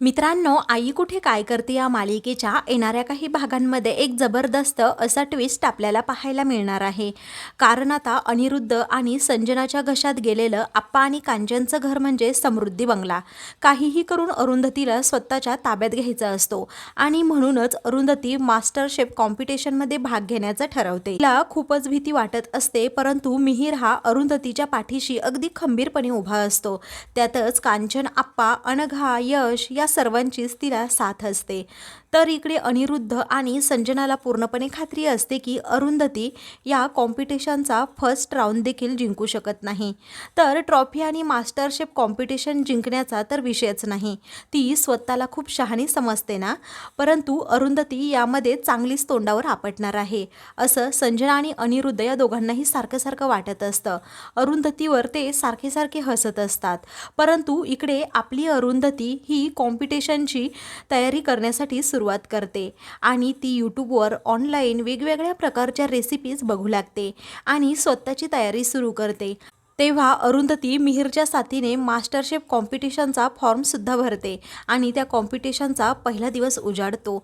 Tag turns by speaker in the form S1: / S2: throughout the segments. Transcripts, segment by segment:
S1: मित्रांनो आई कुठे काय करते या मालिकेच्या येणाऱ्या काही भागांमध्ये एक जबरदस्त असा ट्विस्ट आपल्याला पाहायला मिळणार आहे. कारण आता अनिरुद्ध आणि संजनाच्या घशात गेलेलं आप्पा आणि कांचनचं घर म्हणजे समृद्धी बंगला. काहीही करून अरुंधतीला स्वतःच्या ताब्यात घ्यायचा असतो आणि म्हणूनच अरुंधती मास्टर शेफ कॉम्पिटिशनमध्ये भाग घेण्याचं ठरवते. तिला खूपच भीती वाटत असते परंतु मिहीर हा अरुंधतीच्या पाठीशी अगदी खंबीरपणे उभा असतो. त्यातच कांचन आप्पा अनघा यश या सर्वांचीच तिला साथ असते. तर इकडे अनिरुद्ध आणि संजनाला पूर्णपणे खात्री असते की अरुंधती या कॉम्पिटिशनचा फर्स्ट राऊंड देखील जिंकू शकत नाही. तर ट्रॉफी आणि मास्टरशेफ कॉम्पिटिशन जिंकण्याचा तर विषयच नाही. ती स्वतःला खूप शहाणी समजते ना? परंतु अरुंधती यामध्ये चांगलीच तोंडावर आपटणार आहे. असं संजना आणि अनिरुद्ध या दोघांनाही सारखं सारखं वाटत असतं. अरुंधतीवर ते सारखे सारखे हसत असतात. परंतु इकडे आपली अरुंधती ही कॉम्पिटिशनची तयारी करण्यासाठी सुरुवात करते आणि ती यूट्यूबवर ऑनलाईन वेगवेगळ्या प्रकारच्या रेसिपीज बघू लागते आणि स्वतःची तयारी सुरू करते. तेव्हा अरुंधती मिहिरच्या साथीने मास्टरशेफ कॉम्पिटिशनचा फॉर्मसुद्धा भरते आणि त्या कॉम्पिटिशनचा पहिला दिवस उजाडतो.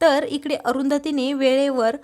S1: तर इकडे अरुंधतीने वेळेवर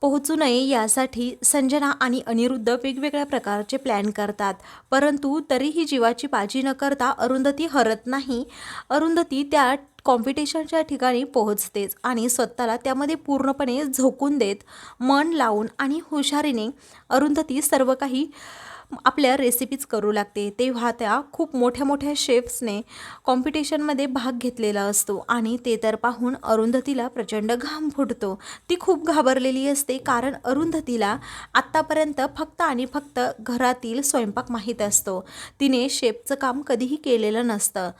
S1: पोहोचू नये यासाठी संजना आणि अनिरुद्ध वेगवेगळ्या प्रकारचे प्लॅन करतात. परंतु तरीही जीवाची बाजी न करता अरुंधती हरत नाही. अरुंधती त्या कॉम्पिटिशनच्या ठिकाणी पोहोचतेच आणि स्वतःला त्यामध्ये पूर्णपणे झोकून देत मन लावून आणि हुशारीने अरुंधती सर्व काही आपल्या रेसिपीज करू लागते. तेव्हा त्या खूप मोठ्या मोठ्या शेफ्सने कॉम्पिटिशनमध्ये भाग घेतलेला असतो आणि ते तर पाहून अरुंधतीला प्रचंड घाम फुटतो. ती खूप घाबरलेली असते कारण अरुंधतीला आत्तापर्यंत फक्त आणि फक्त घरातील स्वयंपाक माहीत असतो. तिने शेफचं काम कधीही केलेलं नसतं.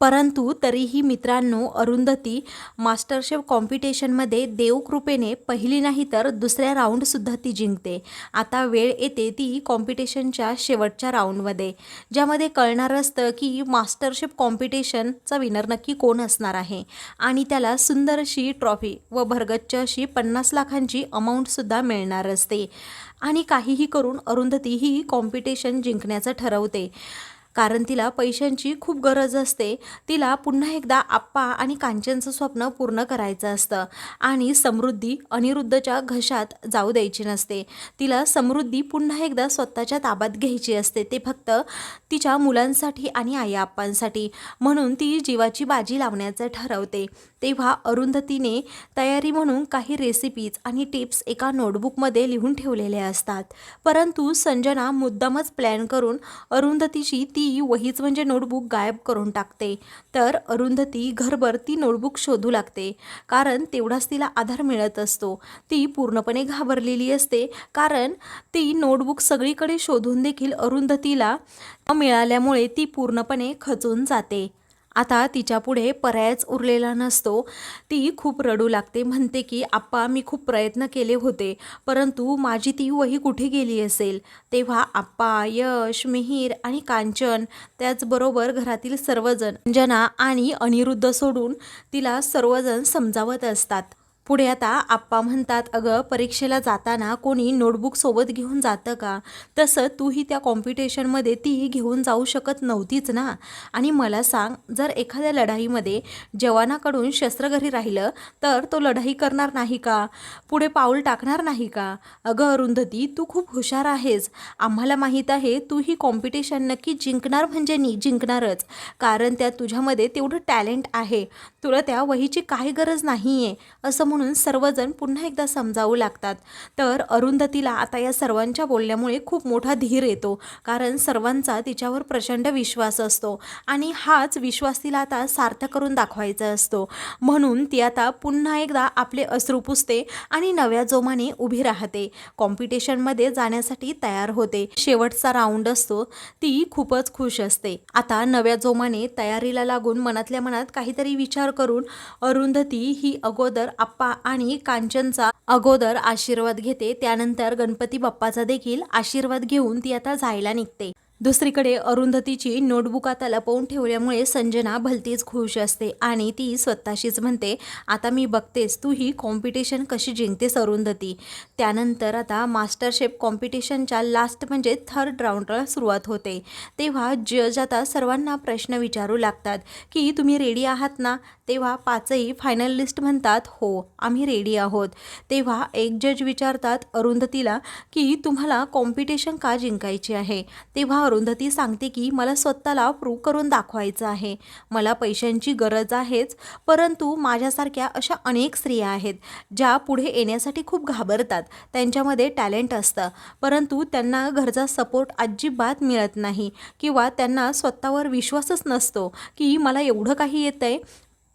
S1: परंतु तरीही मित्रांनो अरुंधती मास्टरशेफ कॉम्पिटिशनमध्ये देवकृपेने पहिली नाही तर दुसऱ्या राऊंडसुद्धा ती जिंकते. आता वेळ येते ती कॉम्पिटिशनच्या शेवटच्या राऊंडमध्ये ज्यामध्ये कळणार असतं की मास्टरशेफ कॉम्पिटिशनचा विनर नक्की कोण असणार आहे आणि त्याला सुंदर अशी ट्रॉफी व भरगच्च अशी पन्नास लाखांची अमाऊंटसुद्धा मिळणार असते. आणि काहीही करून अरुंधती ही कॉम्पिटिशन जिंकण्याचं ठरवते. कारण तिला पैशांची खूप गरज असते. तिला पुन्हा एकदा आप्पा आणि कांचनचं स्वप्न पूर्ण करायचं असतं. आणि समृद्धी अनिरुद्धच्या घशात जाऊ द्यायची नसते. तिला समृद्धी पुन्हा एकदा स्वतःच्या ताब्यात घ्यायची असते. ते फक्त तिच्या मुलांसाठी आणि आई आप्पांसाठी म्हणून ती जीवाची बाजी लावण्याचं ठरवते. तेव्हा अरुंधतीने तयारी म्हणून काही रेसिपीज आणि टिप्स एका नोटबुकमध्ये लिहून ठेवलेल्या असतात. परंतु संजना मुद्दामच प्लॅन करून अरुंधतीची ती ती वहीच म्हणजे नोटबुक गायब करून टाकते. तर अरुंधती घरभर ती नोटबुक शोधू लागते. कारण तेवढाच तिला आधार मिळत असतो. ती पूर्णपणे घाबरलेली असते. कारण ती नोटबुक सगळीकडे शोधून देखील अरुंधतीला मिळाल्यामुळे ती पूर्णपणे खचून जाते. आता तिच्यापुढे पर्यायच उरलेला नसतो. ती खूप रडू लागते. म्हणते की आप्पा मी खूप प्रयत्न केले होते परंतु माझी ती वही कुठे गेली असेल? तेव्हा आप्पा यश मिहीर आणि कांचन त्याचबरोबर घरातील सर्वजण जना आणि अनिरुद्ध सोडून तिला सर्वजण समजावत असतात. पुढे आता आप्पा म्हणतात अगं परीक्षेला जाताना कोणी नोटबुक सोबत घेऊन जातं का? तसं तूही त्या कॉम्पिटिशनमध्ये ती घेऊन जाऊ शकत नव्हतीच ना? आणि मला सांग जर एखाद्या लढाईमध्ये जवानाकडून शस्त्र घरी राहिलं तर तो लढाई करणार नाही का? पुढे पाऊल टाकणार नाही का? अगं अरुंधती तू खूप हुशार आहेस. आम्हाला माहीत आहे तू ही कॉम्पिटिशन नक्की जिंकणार म्हणजे नी जिंकणारच. कारण त्या तुझ्यामध्ये तेवढं टॅलेंट आहे. तुला त्या वहीची काही गरज नाही आहे असं म्हणून सर्वजण पुन्हा एकदा समजावू लागतात. तर अरुंधतीला आता या सर्वांच्या बोलण्यामुळे खूप मोठा धीर येतो. कारण सर्वांचा तिच्यावर प्रचंड विश्वास असतो. आणि हाच विश्वास तिला आता सार्थ करून दाखवायचा असतो. म्हणून ती आता पुन्हा एकदा आपले अश्रू पुसते आणि नव्या जोमाने उभी राहते. कॉम्पिटिशनमध्ये जाण्यासाठी तयार होते. शेवटचा राऊंड असतो. ती खूपच खुश असते. आता नव्या जोमाने तयारीला लागून मनातल्या मनात काहीतरी विचार करून अरुंधती ही अगोदर आप्पा आणि कांचनचा अगोदर आशीर्वाद घेते त्यानंतर गणपती बाप्पाचा देखील आशीर्वाद घेऊन ती आता जायला निघते. दुसरीकडे अरुंधतीची नोटबुक आता लपवून ठेवल्यामुळे संजना भलतीच खुश असते आणि ती स्वतःशीच म्हणते आता मी बघतेस तू ही कॉम्पिटिशन कशी जिंकतेस अरुंधती. त्यानंतर आता मास्टरशेफ कॉम्पिटिशनच्या लास्ट म्हणजे थर्ड राऊंडला सुरुवात होते. तेव्हा जज आता सर्वांना प्रश्न विचारू लागतात की तुम्ही रेडी आहात ना? तेव्हा पाचही फायनल लिस्ट म्हणतात हो आम्ही रेडी आहोत. तेव्हा एक जज विचारतात अरुंधतीला की तुम्हाला कॉम्पिटिशन का जिंकायची आहे? तेव्हा अरुंधती सांगते की मला स्वतःला प्रूव्ह करून दाखवायचं आहे. मला पैशांची गरज आहेच परंतु माझ्यासारख्या अशा अनेक स्त्रिया आहेत ज्या पुढे येण्यासाठी खूप घाबरतात. त्यांच्यामध्ये टॅलेंट असतं परंतु त्यांना घरचा सपोर्ट अजिबात मिळत नाही किंवा त्यांना स्वतःवर विश्वासच नसतो की मला एवढं काही येतं आहे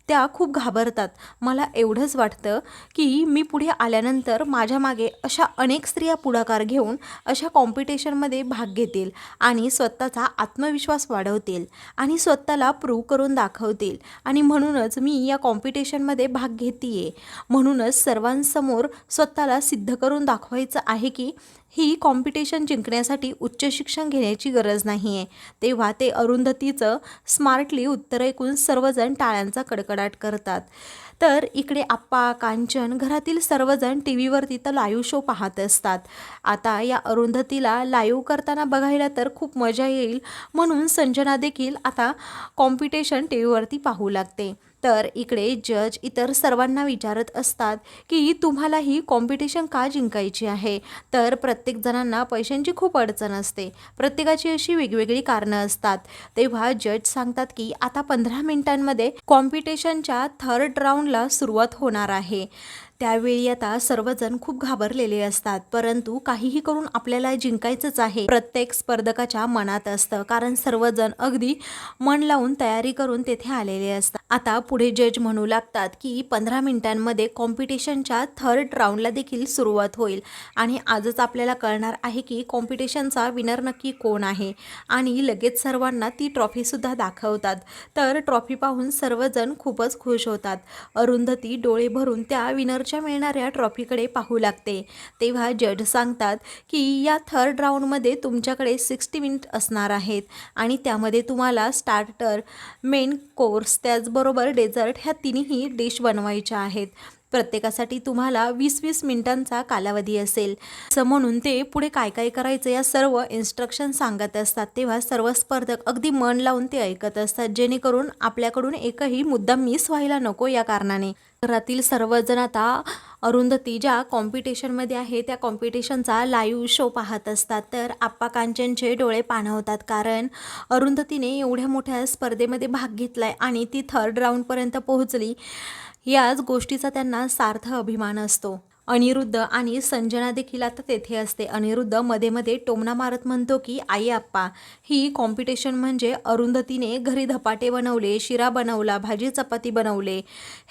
S1: त्या खूप घाबरतात. मला एवढंच वाटतं की मी पुढे आल्यानंतर माझ्या मागे अशा अनेक स्त्रिया पुढाकार घेऊन अशा कॉम्पिटिशनमध्ये भाग घेतील आणि स्वतःचा आत्मविश्वास वाढवतील आणि स्वतःला प्रूव्ह करून दाखवतील. आणि म्हणूनच मी या कॉम्पिटिशनमध्ये भाग घेते म्हणूनच सर्वांसमोर स्वतःला सिद्ध करून दाखवायचं आहे की ही कॉम्पिटिशन जिंकण्यासाठी उच्च शिक्षण घेण्याची गरज नाही आहे तेव्हा ते अरुंधतीचं स्मार्टली उत्तर ऐकून सर्वजण टाळ्यांचा कडकडाट करतात. तर इकडे आप्पा कांचन घरातील सर्वजण टी व्हीवरती तर लाईव्ह शो पाहत असतात. आता या अरुंधतीला लाईव्ह करताना बघायला तर खूप मजा येईल म्हणून संजना देखील आता कॉम्पिटिशन टी व्हीवरती पाहू लागते. तर इकडे जज इतर सर्वांना विचारत असतात की तुम्हाला ही कॉम्पिटिशन का जिंकायची आहे? तर प्रत्येक जणांना पैशांची खूप अडचण असते. प्रत्येकाची अशी वेगवेगळी कारणं असतात. तेव्हा जज सांगतात की आता पंधरा मिनिटांमध्ये कॉम्पिटिशनच्या थर्ड राऊंडला सुरुवात होणार आहे. त्यावेळी आता सर्वजण खूप घाबरलेले असतात. परंतु काहीही करून आपल्याला जिंकायचंच आहे. प्रत्येक स्पर्धकाच्या मनात असतं. कारण सर्वजण अगदी मन लावून तयारी करून तेथे आलेले असतात. आता पुढे जज म्हणू लागतात की पंधरा मिनिटांमध्ये कॉम्पिटिशनच्या थर्ड राऊंडला देखील सुरुवात होईल. आणि आजच आपल्याला कळणार आहे की कॉम्पिटिशनचा विनर नक्की कोण आहे. आणि लगेच सर्वांना ती ट्रॉफीसुद्धा दाखवतात. तर ट्रॉफी पाहून सर्वजण खूपच खुश होतात. अरुंधती डोळे भरून त्या विनरच्या मिळणाऱ्या ट्रॉफीकडे पाहू लागते. तेव्हा जज सांगतात की या थर्ड राऊंडमध्ये तुमच्याकडे सिक्स्टी मिनिट असणार आहेत आणि त्यामध्ये तुम्हाला स्टार्टर मेन कोर्स त्याचबरोबर डेझर्ट ह्या तिन्ही डिश बनवायच्या आहेत. प्रत्येकासाठी तुम्हाला वीस वीस मिनिटांचा कालावधी असेल. असं म्हणून ते पुढे काय काय करायचं या सर्व इन्स्ट्रक्शन सांगत असतात. तेव्हा सर्व स्पर्धक अगदी मन लावून ते ऐकत असतात. जेणेकरून आपल्याकडून एकही मुद्दा मिस व्हायला नको या कारणाने. घरातील सर्वजण आता अरुंधती ज्या कॉम्पिटिशनमध्ये आहे त्या कॉम्पिटिशनचा लाईव्ह शो पाहत असतात. तर आप्पा कांचनचे डोळे पाणवतात कारण अरुंधतीने एवढ्या मोठ्या स्पर्धेमध्ये भाग घेतला आहे आणि ती थर्ड राऊंडपर्यंत पोहोचली. याच गोष्टीचा त्यांना सार्थ अभिमान असतो. अनिरुद्ध आणि संजना देखील आता तेथे असते. अनिरुद्धमध्ये मध्ये टोमणा मारत म्हणतो की आई आप्पा ही कॉम्पिटिशन म्हणजे अरुंधतीने घरी धपाटे बनवले शिरा बनवला भाजी चपाती बनवले.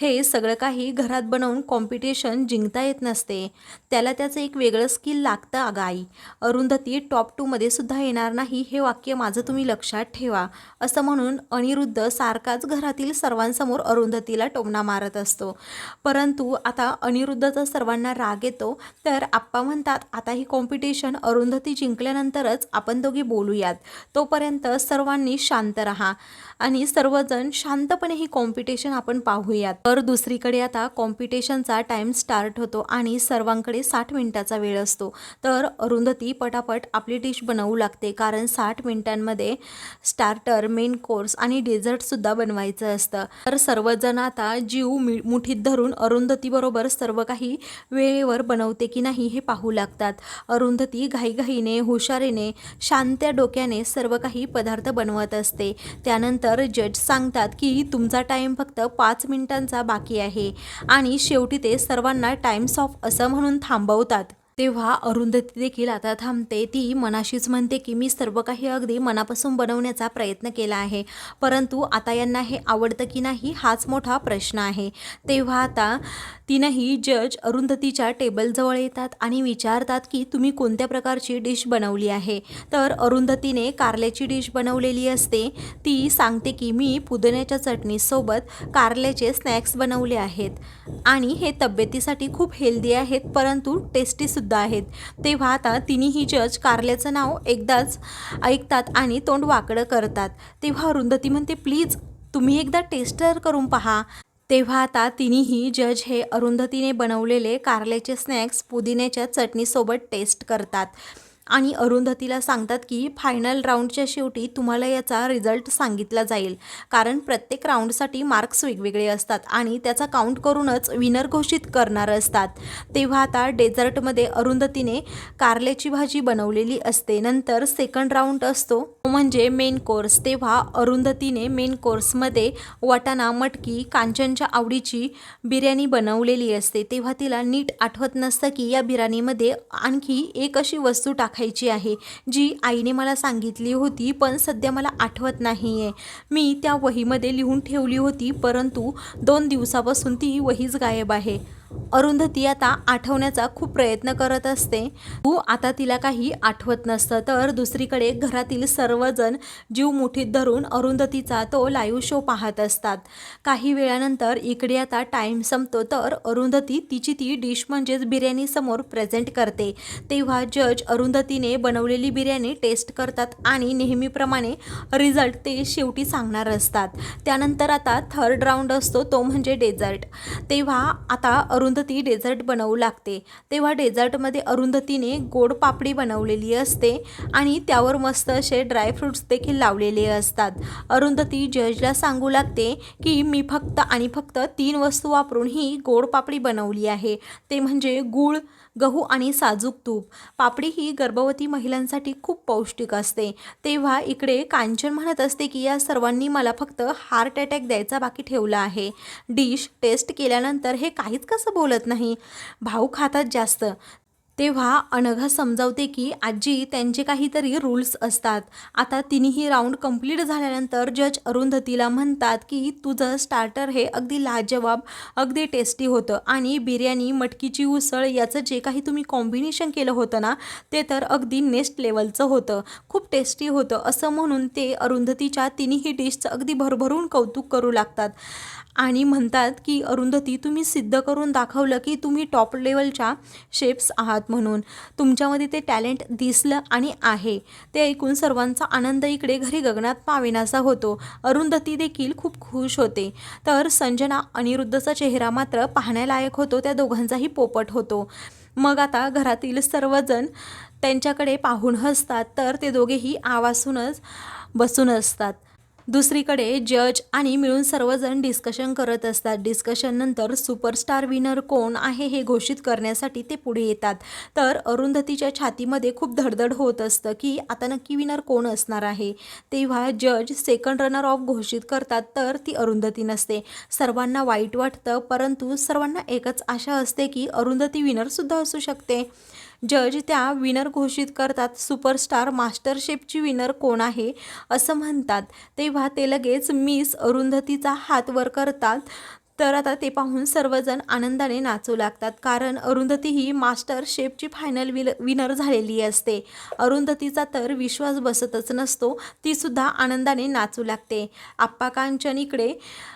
S1: हे सगळं काही घरात बनवून कॉम्पिटिशन जिंकता येत नसते. त्याला त्याचं एक वेगळं स्किल लागतं अगं आई. अरुंधती टॉप टूमध्ये सुद्धा येणार नाही हे वाक्य माझं तुम्ही लक्षात ठेवा. असं म्हणून अनिरुद्ध सारखाच घरातील सर्वांसमोर अरुंधतीला टोमणा मारत असतो. परंतु आता अनिरुद्धचा सर्वांना राग येतो तर आप्पा म्हणतात आता ही कॉम्पिटिशन अरुंधती जिंकल्यानंतरच आपण दोघी बोलूयात. तोपर्यंत सर्वांनी शांत राहा आणि सर्वजण शांतपणे ही कॉम्पिटिशन आपण पाहूयात. तर दुसरीकडे आता कॉम्पिटिशनचा टाईम स्टार्ट होतो आणि सर्वांकडे साठ मिनिटाचा वेळ असतो. तर अरुंधती पटापट आपली डिश बनवू लागते कारण साठ मिनिटांमध्ये स्टार्टर मेन कोर्स आणि डेझर्टसुद्धा बनवायचं असतं. तर सर्वजण आता जीव मि मुठीत धरून अरुंधतीबरोबर सर्व काही वेळेवर बनवते की नाही हे पाहू लागतात. अरुंधती घाईघाईने हुशारीने शांत्या डोक्याने सर्व काही पदार्थ बनवत असते. त्यानंतर जज सांगतात की तुमचा टाईम फक्त पाच मिनिटांचा बाकी आहे आणि शेवटी ते सर्वांना टाईम्स ऑफ असं म्हणून थांबवतात. तेव्हा अरुंधती देखील आता थांबते. ती मनाशीच म्हणते की मी सर्व काही अगदी मनापासून बनवण्याचा प्रयत्न केला आहे. परंतु आता यांना हे आवडतं की नाही हाच मोठा प्रश्न आहे. तेव्हा आता तीनही जज अरुंधतीच्या टेबलजवळ येतात आणि विचारतात की तुम्ही कोणत्या प्रकारची डिश बनवली आहे? तर अरुंधतीने कारल्याची डिश बनवलेली असते. ती सांगते की मी पुदिन्याच्या चटणीसोबत कारल्याचे स्नॅक्स बनवले आहेत आणि हे तब्येतीसाठी खूप हेल्दी आहेत परंतु टेस्टीसुद्धा अनिरुद्ध आहेत. तेव्हा आता तिन्ही जज कारल्याचं नाव एकदाच ऐकतात आणि तोंड वाकडं करतात. तेव्हा अरुंधती म्हणते प्लीज तुम्ही एकदा टेस्टर करून पहा. तेव्हा आता तिन्ही जज हे अरुंधतीने बनवलेले कारल्याचे स्नॅक्स पुदिन्याच्या चटणीसोबत टेस्ट करतात. आणि अरुंधतीला सांगतात की फायनल राऊंडच्या शेवटी तुम्हाला याचा रिझल्ट सांगितला जाईल. कारण प्रत्येक राऊंडसाठी मार्क्स वेगवेगळे असतात आणि त्याचा काउंट करूनच विनर घोषित करणार असतात. तेव्हा आता डेझर्टमध्ये अरुंधतीने कारल्याची भाजी बनवलेली असते. नंतर सेकंड राऊंड असतो. म्हणजे मेन कोर्स तेव्हा अरुंधतीने मेन कोर्समध्ये वाटाणा मटकी कांचनच्या आवडीची बिर्याणी बनवलेली असते. तेव्हा तिला नीट आठवत नसतं की या बिर्याणीमध्ये आणखी एक अशी वस्तू टाकायची आहे. जी आईने मला सांगितली होती पण सध्या मला आठवत नाही आहे मी त्या वहीमध्ये लिहून ठेवली होती परंतु दोन दिवसापासून ती वहीच गायब आहे. अरुंधती आता आठवण्याचा खूप प्रयत्न करत असते. तू आता तिला काही आठवत नसतं तर दुसरीकडे घरातील सर्वजण जीव मुठीत धरून अरुंधतीचा तो लाईव्ह शो पाहत असतात. काही वेळानंतर इकडे आता टाईम संपतो तर अरुंधती तिची ती डिश म्हणजेच बिर्याणीसमोर प्रेझेंट करते. तेव्हा जज अरुंधतीने बनवलेली बिर्याणी टेस्ट करतात आणि नेहमीप्रमाणे रिझल्ट ते शेवटी सांगणार असतात. त्यानंतर आता थर्ड राऊंड असतो तो म्हणजे डेझर्ट तेव्हा आता अरुंधती डेझर्ट बनवू लागते. तेव्हा डेझर्टमध्ये अरुंधतीने गोड पापडी बनवलेली असते आणि त्यावर मस्त असे ड्रायफ्रूट्स देखील लावलेले असतात. अरुंधती जजला सांगू लागते की मी फक्त आणि फक्त तीन वस्तू वापरून ही गोड पापडी बनवली आहे. ते म्हणजे गूळ गहू आणि साजूक तूप. पापडी ही गर्भवती महिलांसाठी खूप पौष्टिक असते. तेव्हा इकडे कांचन म्हणत असते की या सर्वांनी मला फक्त हार्ट अटॅक द्यायचा बाकी ठेवला आहे. डिश टेस्ट केल्यानंतर हे काहीच कसं बोलत नाही? भाऊ खातात जास्त. तेव्हा अनघा समजावते की आजी त्यांचे काहीतरी रूल्स असतात. आता तिन्ही राऊंड कंप्लीट झाल्यानंतर जज अरुंधतीला म्हणतात की तुझं स्टार्टर हे अगदी लाजवाब अगदी टेस्टी होतं आणि बिर्याणी मटकीची उसळ याचं जे काही तुम्ही कॉम्बिनेशन केलं होतं ना ते तर अगदी नेक्स्ट लेवलचं होतं. खूप टेस्टी होतं. असं म्हणून ते अरुंधतीच्या तिन्ही डिशचं अगदी भरभरून कौतुक करू लागतात. आणि म्हणतात की अरुंधती तुम्ही सिद्ध करून दाखवलं की तुम्ही टॉप लेवलच्या शेप्स आहात म्हणून. तुमच्यामध्ये ते टॅलेंट दिसलं आणि आहे. ते ऐकून सर्वांचा आनंद इकडे घरी गगनात पाविनासा होतो. अरुंधती देखील खूप खुश होते. तर संजना अनिरुद्धचा चेहरा मात्र पाहण्यालायक होतो. त्या दोघांचाही पोपट होतो. मग आता घरातील सर्वजण त्यांच्याकडे पाहून हसतात. तर ते दोघेही आवासूनच बसून असतात दुसरीकडे जज आणि मिळून सर्वजण डिस्कशन करत असतात. डिस्कशननंतर सुपरस्टार विनर कोण आहे हे घोषित करण्यासाठी ते पुढे येतात. तर अरुंधतीच्या छातीमध्ये खूप धडधड होत असतं की आता नक्की विनर कोण असणार आहे? तेव्हा जज सेकंड रनर ऑफ घोषित करतात तर ती अरुंधती नसते. सर्वांना वाईट वाटतं परंतु सर्वांना एकच आशा असते की अरुंधती विनरसुद्धा असू शकते. जज त्या विनर घोषित करतात सुपरस्टार मास्टरशेफची विनर कोण आहे? असं म्हणतात. तेव्हा ते लगेच मिस अरुंधतीचा हात वर करतात. तर आता ते पाहून सर्वजण आनंदाने नाचू लागतात कारण अरुंधती ही मास्टर शेफची फायनल विल विनर झालेली असते. अरुंधतीचा तर विश्वास बसतच नसतो तीसुद्धा आनंदाने नाचू लागते. आप्पा कांचन इकडे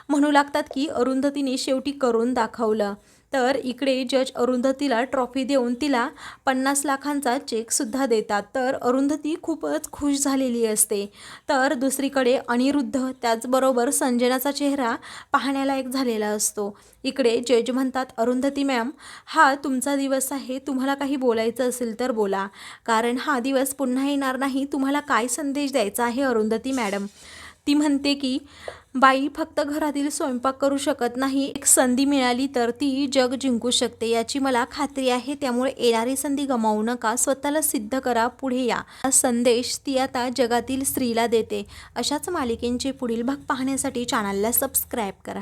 S1: म्हणू लागतात की अरुंधतीने शेवटी करून दाखवलं. तर इकडे जज अरुंधतीला ट्रॉफी देऊन तिला पन्नास लाखांचा चेकसुद्धा देतात. तर अरुंधती खूपच खुश झालेली असते. तर दुसरीकडे अनिरुद्ध त्याचबरोबर संजनाचा चेहरा पाहण्यालायक झालेला असतो. इकडे जज म्हणतात अरुंधती मॅम हा तुमचा दिवस आहे तुम्हाला काही बोलायचं असेल तर बोला. कारण हा दिवस पुन्हा येणार नाही तुम्हाला काय संदेश द्यायचा आहे अरुंधती मॅडम? ती म्हणते की बाई फक्त घरातील स्वयंपाक करू शकत नाही. एक संधी मिळाली तर ती जग जिंकू शकते. याची मला खात्री आहे. त्यामुळे येणारी संधी गमावू नका. स्वतःला सिद्ध करा. पुढे या. हा संदेश ती आता जगातील स्त्रीला देते. अशाच मालिकेंचे पुढील भाग पाहण्यासाठी चॅनलला सबस्क्राईब करा.